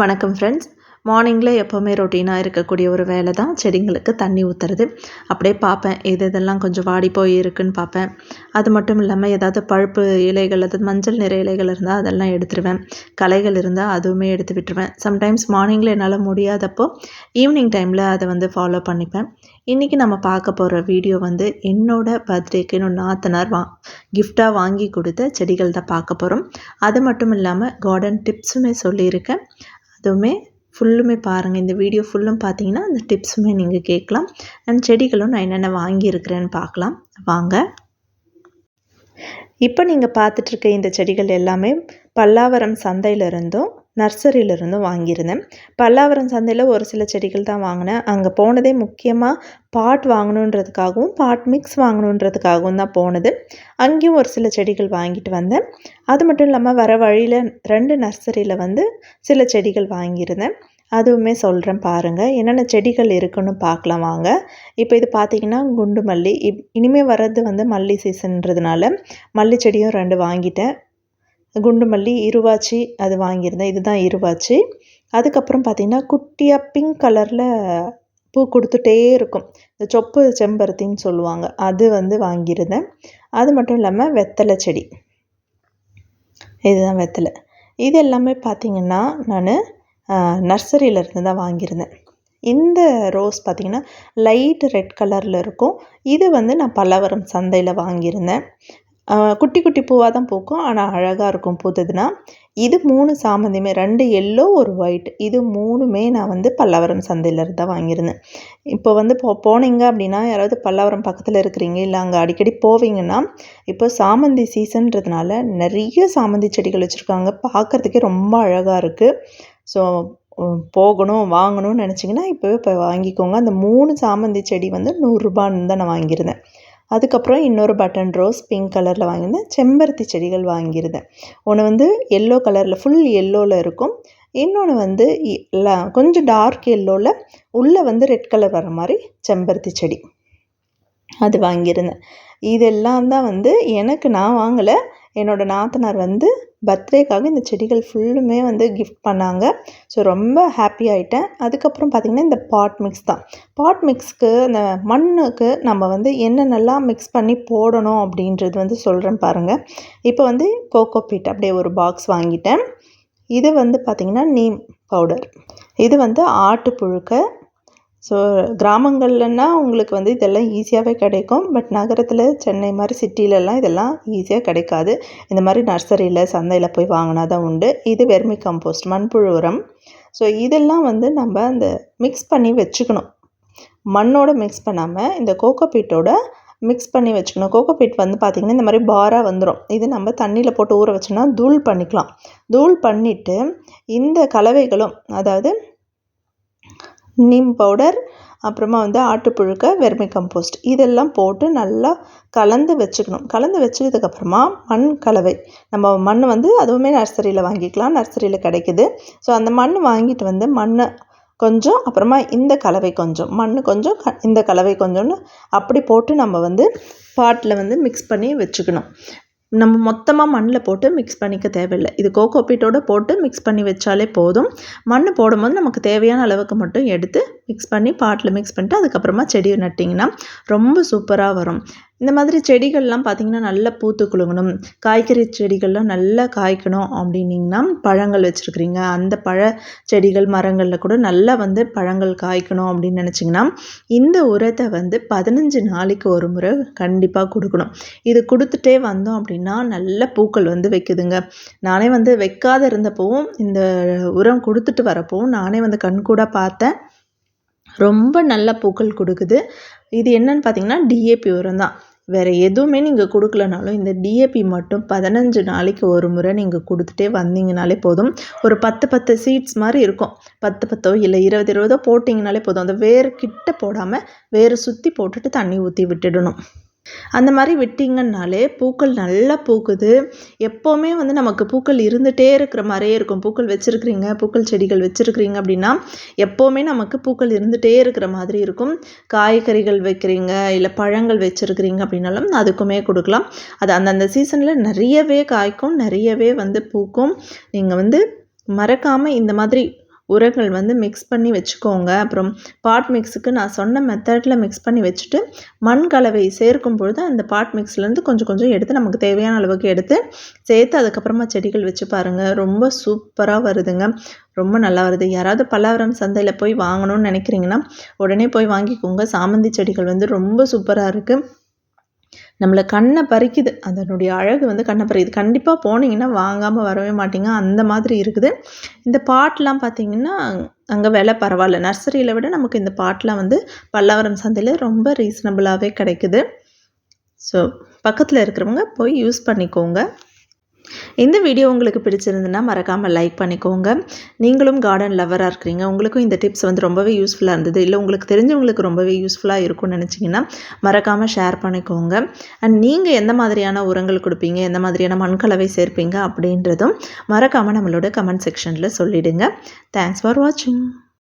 வணக்கம் ஃப்ரெண்ட்ஸ் மார்னிங்கில் எப்போவுமே ரொட்டீனாக இருக்கக்கூடிய ஒரு வேலை தான். செடிங்களுக்கு தண்ணி ஊற்றுறது அப்படியே பார்ப்பேன் எது இதெல்லாம் கொஞ்சம் வாடி போய் இருக்குன்னு பார்ப்பேன். அது மட்டும் இல்லாமல் ஏதாவது பழுப்பு இலைகள் அதாவது மஞ்சள் நிற இலைகள் இருந்தால் அதெல்லாம் எடுத்துருவேன். களைகள் இருந்தால் அதுவுமே எடுத்து விட்டுருவேன். சம்டைம்ஸ் மார்னிங்கில் என்னால் முடியாதப்போ ஈவினிங் டைமில் அதை வந்து ஃபாலோ பண்ணிப்பேன். இன்றைக்கி நம்ம பார்க்க போகிற வீடியோ வந்து என்னோட பர்த்டேக்கு என்னோட நாத்தனார் வா கிஃப்டாக வாங்கி கொடுத்த செடிகள் தான் பார்க்க போகிறோம் அது மட்டும் இல்லாமல் கார்டன் டிப்ஸுமே சொல்லியிருக்கேன். அதுவுமே ஃபுல்லுமே பாருங்கள் இந்த வீடியோ ஃபுல்லும் பார்த்தீங்கன்னா அந்த டிப்ஸுமே நீங்கள் கேட்கலாம். அண்ட் செடிகளும் நான் என்னென்ன வாங்கியிருக்கிறேன்னு பார்க்கலாம் வாங்க. இப்போ நீங்கள் பார்த்துட்ருக்க இந்த செடிகள் எல்லாமே பல்லாவரம் சந்தையிலிருந்தும் நர்சரியிலிருந்து வாங்கியிருந்தேன். பல்லாவரம் சந்தையில் ஒரு சில செடிகள் தான் வாங்கினேன். அங்கே போனதே முக்கியமாக பாட் வாங்கணுன்றதுக்காகவும் பாட் மிக்ஸ் வாங்கணுன்றதுக்காகவும் தான் போனது. அங்கேயும் ஒரு சில செடிகள் வாங்கிட்டு வந்தேன். அது மட்டும் இல்லாமல் வர வழியில் ரெண்டு நர்சரியில் வந்து சில செடிகள் வாங்கியிருந்தேன். அதுவுமே சொல்கிறேன் பாருங்கள் என்னென்ன செடிகள் இருக்குன்னு பார்க்கலாம் வாங்க. இப்போ இது பார்த்திங்கன்னா குண்டு மல்லி. இப் இனிமேல் வர்றது வந்து மல்லி சீசன்றதுனால மல்லி செடியும் ரெண்டு வாங்கிட்டேன். குண்டு மல்லி இருவாச்சி அது வாங்கியிருந்தேன். இதுதான் இருவாச்சி. அதுக்கப்புறம் பார்த்திங்கன்னா குட்டியாக பிங்க் கலரில் பூ கொடுத்துட்டே இருக்கும். இந்த சொப்பு செம்பருத்தின்னு சொல்லுவாங்க. அது வந்து வாங்கியிருந்தேன். அது மட்டும் இல்லாமல் வெத்தலை செடி. இதுதான் வெத்தலை. இது எல்லாமே பார்த்திங்கன்னா நான் நர்சரியிலேருந்து தான் வாங்கியிருந்தேன். இந்த ரோஸ் பார்த்திங்கன்னா லைட் ரெட் கலரில் இருக்கும். இது வந்து நான் பல்லவரம் சந்தையில் வாங்கியிருந்தேன். குட்டி குட்டி பூவாக தான் பூக்கும். ஆனால் அழகாக இருக்கும் பூத்ததுன்னா இது மூணு சாமந்தியுமே ரெண்டு எல்லோ ஒரு ஒயிட் இது மூணுமே நான் வந்து பல்லவரம் சந்தையிலேருந்து தான் வாங்கியிருந்தேன். இப்போ வந்து போ போனீங்க அப்படின்னா யாராவது பல்லவரம் பக்கத்தில் இருக்கிறீங்க இல்லை அங்கே அடிக்கடி போவீங்கன்னா இப்போ சாமந்தி சீசன்றதுனால நிறைய சாமந்தி செடிகள் வச்சுருக்காங்க. பார்க்குறதுக்கே ரொம்ப அழகாக இருக்குது ஸோ போகணும் வாங்கணும்னு நினச்சிங்கன்னா இப்போவே இப்போ வாங்கிக்கோங்க. அந்த மூணு சாமந்தி செடி வந்து நூறுரூபான்னு தான் நான் வாங்கியிருந்தேன். அதுக்கப்புறம் இன்னொரு பட்டன் ரோஸ் பிங்க் கலரில் வாங்கியிருந்தேன். செம்பருத்தி செடிகள் வாங்கியிருந்தேன். ஒன்று வந்து எல்லோ கலரில் ஃபுல் எல்லோவில் இருக்கும். இன்னொன்று வந்து கொஞ்சம் டார்க் எல்லோவில் உள்ளே வந்து ரெட் கலர் வர மாதிரி செம்பருத்தி செடி அது வாங்கியிருந்தேன். இதெல்லாம் தான் வந்து எனக்கு நான் வாங்கலை. என்னோடய நாத்தனார் வந்து பர்த்டேக்காக இந்த செடிகள் ஃபுல்லுமே வந்து கிஃப்ட் பண்ணாங்க. ஸோ ரொம்ப ஹாப்பி ஆகிட்டேன் அதுக்கப்புறம் பார்த்திங்கன்னா இந்த பாட் மிக்ஸ் தான். பாட் மிக்ஸ்க்கு அந்த மண்ணுக்கு நம்ம வந்து என்னென்னலாம் மிக்ஸ் பண்ணி போடணும் அப்படின்றது வந்து சொல்கிறேன் பாருங்கள் இப்போ வந்து கோகோ பீட் அப்படியே ஒரு பாக்ஸ் வாங்கிட்டேன். இது வந்து பார்த்திங்கன்னா நீம் பவுடர் இது வந்து ஆட்டு புழுக்கை ஸோ கிராமங்கள்லன்னா உங்களுக்கு வந்து இதெல்லாம் ஈஸியாகவே கிடைக்கும். பட் நகரத்தில் சென்னை மாதிரி சிட்டிலலாம் இதெல்லாம் ஈஸியாக கிடைக்காது. இந்த மாதிரி நர்சரியில் சந்தையில் போய் வாங்கினா தான் உண்டு. இது வெர்மி கம்போஸ்ட் மண்புழு உரம் ஸோ இதெல்லாம் வந்து நம்ம அந்த மிக்ஸ் பண்ணி வச்சுக்கணும். மண்ணோட மிக்ஸ் பண்ணாமல் இந்த கோகோ பீட்டோட மிக்ஸ் பண்ணி வச்சுக்கணும். கோகோ பீட் வந்து பார்த்திங்கன்னா இந்த மாதிரி பாராக வந்துடும் இது நம்ம தண்ணியில் போட்டு ஊற வச்சோன்னா தூள் பண்ணிக்கலாம். தூள் பண்ணிவிட்டு இந்த கலவைகளும் அதாவது நீம் பவுடர் அப்புறமா வந்து ஆட்டுப்புழுக்க வெர்மி கம்போஸ்ட் இதெல்லாம் போட்டு நல்லா கலந்து வச்சுக்கணும். கலந்து வச்சதுக்கப்புறமா மண் கலவை. நம்ம மண் வந்து அதுவுமே நர்சரியில் வாங்கிக்கலாம். நர்சரியில் கிடைக்குது. ஸோ அந்த மண் வாங்கிட்டு வந்து மண்ணை கொஞ்சம் அப்புறமா இந்த கலவை கொஞ்சம். மண் கொஞ்சம் க இந்த கலவை கொஞ்சம்னு அப்படி போட்டு நம்ம வந்து பாட்டில் வந்து மிக்ஸ் பண்ணி வச்சுக்கணும். நம்ம மொத்தமாக மண்ணில் போட்டு மிக்ஸ் பண்ணிக்க தேவையில்லை. இது கோகோ பீட்டோடு போட்டு மிக்ஸ் பண்ணி வச்சாலே போதும். மண் போடும்போது நமக்கு தேவையான அளவுக்கு மட்டும் எடுத்து மிக்ஸ் பண்ணி பாட்டில் மிக்ஸ் பண்ணிட்டு அதுக்கப்புறமா செடி நட்டிங்கன்னா ரொம்ப சூப்பராக வரும். இந்த மாதிரி செடிகள்லாம் பார்த்திங்கன்னா நல்லா பூத்து குலுங்கணும். காய்கறி செடிகள்லாம் நல்லா காய்க்கணும் அப்படின்னிங்கன்னா பழங்கள் வச்சுருக்குறீங்க. அந்த பழ செடிகள் மரங்களில் கூட நல்லா வந்து பழங்கள் காய்க்கணும் அப்படின்னு நினச்சிங்கன்னா இந்த உரத்தை வந்து பதினஞ்சு நாளைக்கு ஒரு முறை கண்டிப்பாக கொடுக்கணும். இது கொடுத்துட்டே வந்தோம் அப்படின்னா நல்ல பூக்கள் வந்து வைக்குதுங்க. நானே வந்து வைக்காத இருந்தப்போவும் இந்த உரம் கொடுத்துட்டு வரப்போவும் நானே வந்து கண்கூடாக பார்த்தேன். ரொம்ப நல்ல பூக்கள் கொடுக்குது. இது என்னன்னு பார்த்தீங்கன்னா டிஏபி உரம் தான் வேறு எதுவுமே நீங்கள் கொடுக்கலனாலும் இந்த டிஏபி மட்டும் பதினஞ்சு நாளைக்கு ஒரு முறை நீங்கள் கொடுத்துட்டே வந்தீங்கனாலே போதும். ஒரு பத்து பத்து சீட்ஸ் மாதிரி இருக்கும். பத்து பத்தோ இல்லை இருபது இருபதோ போட்டிங்கனாலே போதும். அந்த வேறு கிட்ட போடாமல் வேறு சுற்றி போட்டுட்டு தண்ணி ஊற்றி விட்டுடணும். அந்த மாதிரி விட்டிங்கன்னாலே பூக்கள் நல்லா பூக்குது. எப்போவுமே வந்து நமக்கு பூக்கள் இருந்துகிட்டே இருக்கிற மாதிரியே இருக்கும். பூக்கள் வச்சுருக்கிறீங்க பூக்கள் செடிகள் வச்சுருக்கிறீங்க அப்படின்னா எப்போவுமே நமக்கு பூக்கள் இருந்துகிட்டே இருக்கிற மாதிரி இருக்கும். காய்கறிகள் வைக்கிறீங்க இல்லை பழங்கள் வச்சுருக்கிறீங்க அப்படின்னாலும் அதுக்குமே கொடுக்கலாம். அது அந்தந்த சீசனில் நிறையவே காய்க்கும் நிறையவே வந்து பூக்கும். நீங்கள் வந்து மறக்காமல் இந்த மாதிரி உரங்கள் வந்து மிக்ஸ் பண்ணி வச்சுக்கோங்க. அப்புறம் பாட் மிக்ஸுக்கு நான் சொன்ன மெத்தடில் மிக்ஸ் பண்ணி வச்சுட்டு மண் கலவை சேர்க்கும் பொழுது அந்த பாட் மிக்ஸ்லேருந்து கொஞ்சம் கொஞ்சம் எடுத்து நமக்கு தேவையான அளவுக்கு எடுத்து சேர்த்து அதுக்கப்புறமா செடிகள் வச்சு பாருங்கள் ரொம்ப சூப்பராக வருதுங்க. ரொம்ப நல்லா வருது. யாராவது பல்லாவரம் சந்தையில் போய் வாங்கணும்னு நினைக்கிறீங்கன்னா உடனே போய் வாங்கிக்கோங்க. சாமந்தி செடிகள் வந்து ரொம்ப சூப்பராக இருக்குது நம்மளை கண்ணை பறிக்குது. அதனுடைய அழகு வந்து கண்ணை பறிக்குது. கண்டிப்பாக போனீங்கன்னா வாங்காமல் வரவே மாட்டீங்க. அந்த மாதிரி இருக்குது. இந்த பாட்டெலாம் பார்த்தீங்கன்னா அங்கே விலை பரவாயில்ல. நர்சரியில் விட நமக்கு இந்த பாட்டெலாம் வந்து பல்லாவரம் சந்தையில் ரொம்ப ரீசனபிளாகவே கிடைக்குது. ஸோ பக்கத்தில் இருக்கிறவங்க போய் யூஸ் பண்ணிக்கோங்க. இந்த வீடியோ உங்களுக்கு பிடிச்சிருந்துன்னா மறக்காமல் லைக் பண்ணிக்கோங்க. நீங்களும் கார்டன் லவராக இருக்கிறீங்க. உங்களுக்கும் இந்த டிப்ஸ் வந்து ரொம்பவே யூஸ்ஃபுல்லாக இருந்தது. இல்லை உங்களுக்கு தெரிஞ்சவங்களுக்கு ரொம்பவே யூஸ்ஃபுல்லாக இருக்கும்னு நினச்சிங்கன்னா மறக்காமல் ஷேர் பண்ணிக்கோங்க. அண்ட் நீங்கள் எந்த மாதிரியான உரங்கள் கொடுப்பீங்க? எந்த மாதிரியான மண்கலவை சேர்ப்பீங்க? அப்படின்றதும் மறக்காமல் நம்மளோட கமெண்ட் செக்ஷனில் சொல்லிவிடுங்க தேங்க்ஸ் ஃபார் வாட்சிங்